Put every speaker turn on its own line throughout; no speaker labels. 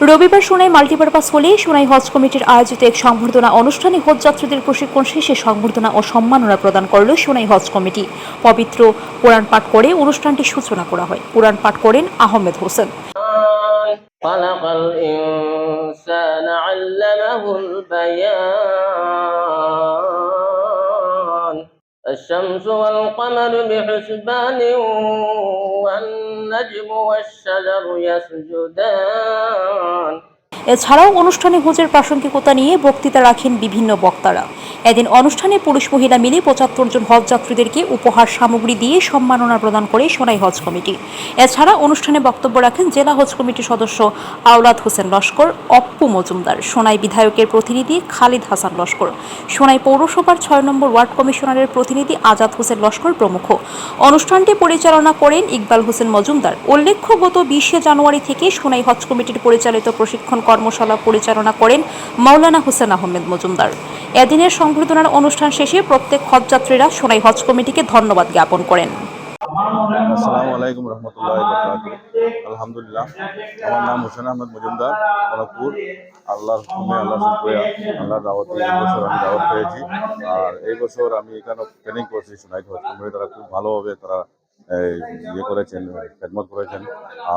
রবিবার সোনাই মাল্টিপারপাস হলে সোনাই হজ কমিটির আয়োজিত এক সংবর্ধনা অনুষ্ঠানে হজ যাত্রীদের প্রশিক্ষণ শেষে সংবর্ধনা ও সম্মাননা প্রদান করল সোনাই হজ কমিটি পবিত্র কোরআন পাঠ করে অনুষ্ঠানটির সূচনা করা হয় কোরআন পাঠ করেন আহমেদ হোসেন
خلق الإنسان علمه البيان الشمس والقمر بحسبان والنجم والشجر يسجدان.
এছাড়াও অনুষ্ঠানে হজের প্রাসঙ্গিকতা নিয়ে বক্তৃতা রাখেন বিভিন্ন বক্তারা। এদিন অনুষ্ঠানে পুরুষ মহিলা মিলে পঁচাত্তর জন হজ যাত্রীদেরকে উপহার সামগ্রী দিয়ে সম্মাননা প্রদান করে সোনাই হজ কমিটি। এছাড়া অনুষ্ঠানে বক্তব্য রাখেন জেলা হজ কমিটির সদস্য আওলাদ হোসেন লস্কর, অপ্পু মজুমদার, সোনাই বিধায়কের প্রতিনিধি খালিদ হাসান লস্কর, সোনাই পৌরসভার ছয় নম্বর ওয়ার্ড কমিশনারের প্রতিনিধি আজাদ হোসেন লস্কর প্রমুখ। অনুষ্ঠানটি পরিচালনা করেন ইকবাল হোসেন মজুমদার। উল্লেখ্য গত বিশে জানুয়ারি থেকে সোনাই হজ কমিটির পরিচালিত প্রশিক্ষণ কর্মশালা পরিচালনা করেন মাওলানা হোসেন আহমেদ মজুমদার। এদিনের সংবর্ধনার অনুষ্ঠান শেষে প্রত্যেক হজযাত্রীরা সোনাই হজ কমিটিকে ধন্যবাদ জ্ঞাপন করেন।
আসসালামু আলাইকুম রহমতুল্লাহ আলহামদুলিল্লাহ, আমার নাম হোসেন আহমেদ মজুমদার খড়গপুর আল্লাহর হুকুমে আল্লাহ আল্লাহর দাওয়াতে এই বছর আমি দাওয়াত পেয়েছি। আর এই বছর আমি এখানে ট্রেনিং করছি সোনাইট হজ কোম্পানি তারা খুব ভালোভাবে তারা ইয়ে করেছেন, খেদমত করেছেন।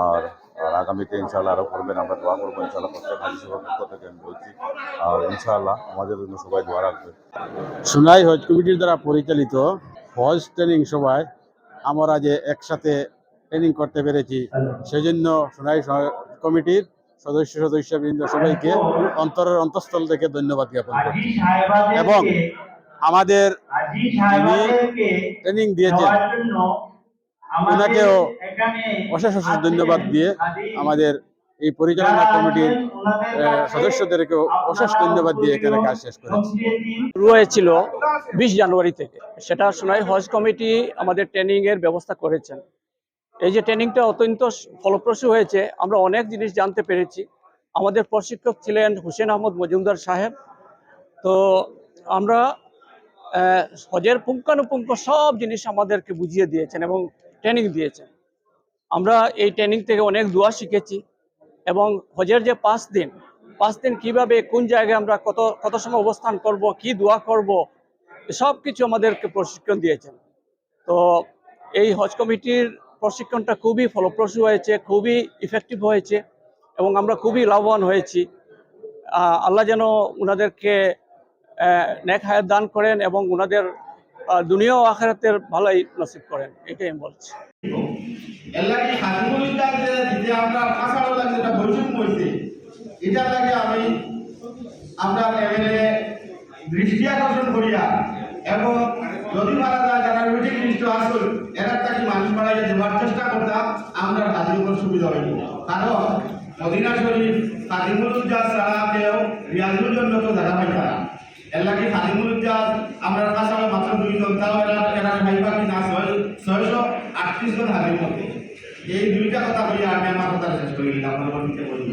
আর আর আগামীতে ইনশাআল্লাহ আরও করবেন আমরা দোয়া করব ইনশাআল্লাহ প্রত্যেক হাজি সভার পক্ষ থেকে আমি বলছি। আর ইনশাআল্লাহ আমাদের জন্য সবাই দোয়া রাখবে।
সোনাই হজ কমিটির দ্বারা পরিচালিত হজ ট্রেনিং সভায় আমরা যে একসাথে ট্রেনিং করতে পেরেছি সেই জন্য সোনাই কমিটির সদস্য সদস্য সদস্যবৃন্দ সবাইকে অন্তরের অন্তঃস্থল থেকে ধন্যবাদ জ্ঞাপন করি এবং আমাদের ট্রেনিং দিয়েছেন ওনাকেও অশেষ অশেষ ধন্যবাদ দিয়ে আমাদের এই পরিচালনা কমিটির আহ, সদস্যদেরকেও অশেষ ধন্যবাদ দিয়ে এখানে কাজ শেষ করেছি।
শুরু হয়েছিল বিশ জানুয়ারি থেকে। সেটা সোনাই হজ কমিটি আমাদের ট্রেনিং এর ব্যবস্থা করেছেন। এই যে ট্রেনিংটা অত্যন্ত ফলপ্রসূ হয়েছে আমরা অনেক জিনিস জানতে পেরেছি। আমাদের প্রশিক্ষক ছিলেন হুসেন আহমদ মজুমদার সাহেব। তো আমরা আহ, হজের পুঙ্খানুপুঙ্খ সব জিনিস আমাদেরকে বুঝিয়ে দিয়েছেন এবং ট্রেনিং দিয়েছেন আমরা এই ট্রেনিং থেকে অনেক দোয়া শিখেছি এবং হজের যে পাঁচ দিন পাঁচ দিন কীভাবে, কোন জায়গায় আমরা কত কত সময় অবস্থান করব, কি দোয়া করব সব কিছু আমাদেরকে প্রশিক্ষণ দিয়েছেন। তো এই হজ কমিটির প্রশিক্ষণটা খুবই ফলপ্রসূ হয়েছে, খুবই ইফেক্টিভ হয়েছে এবং আমরা খুবই লাভবান হয়েছি। আল্লাহ যেন ওনাদেরকে নেক হায়াত দান করেন এবং ওনাদের দুনিয়া ও আখেরাতের ভালোই নসিব করেন, এটাই আমি বলছি।
আমি আকর্ষণ করিয়া এবং যদি মারা যারা তাকে মানুষ চেষ্টা করতাম আমরা সুবিধা কারণ মদিনা শরীফ কাদিমুলুজ্জাজ ছাড়া কেউ রিয়াজুল জন্য তো পাই তারা। এর খালি কাদিমুলুজ্জাজ আমরা কাছে মাত্র দুইজন, তাও এরা এরা ভাইবা কি না, ছয় ছয়শো আটত্রিশ জন হাজির মধ্যে এই দুইটা কথা বলি, আমি আমার কথা শেষ করি আপনার পরবর্তীতে বলি।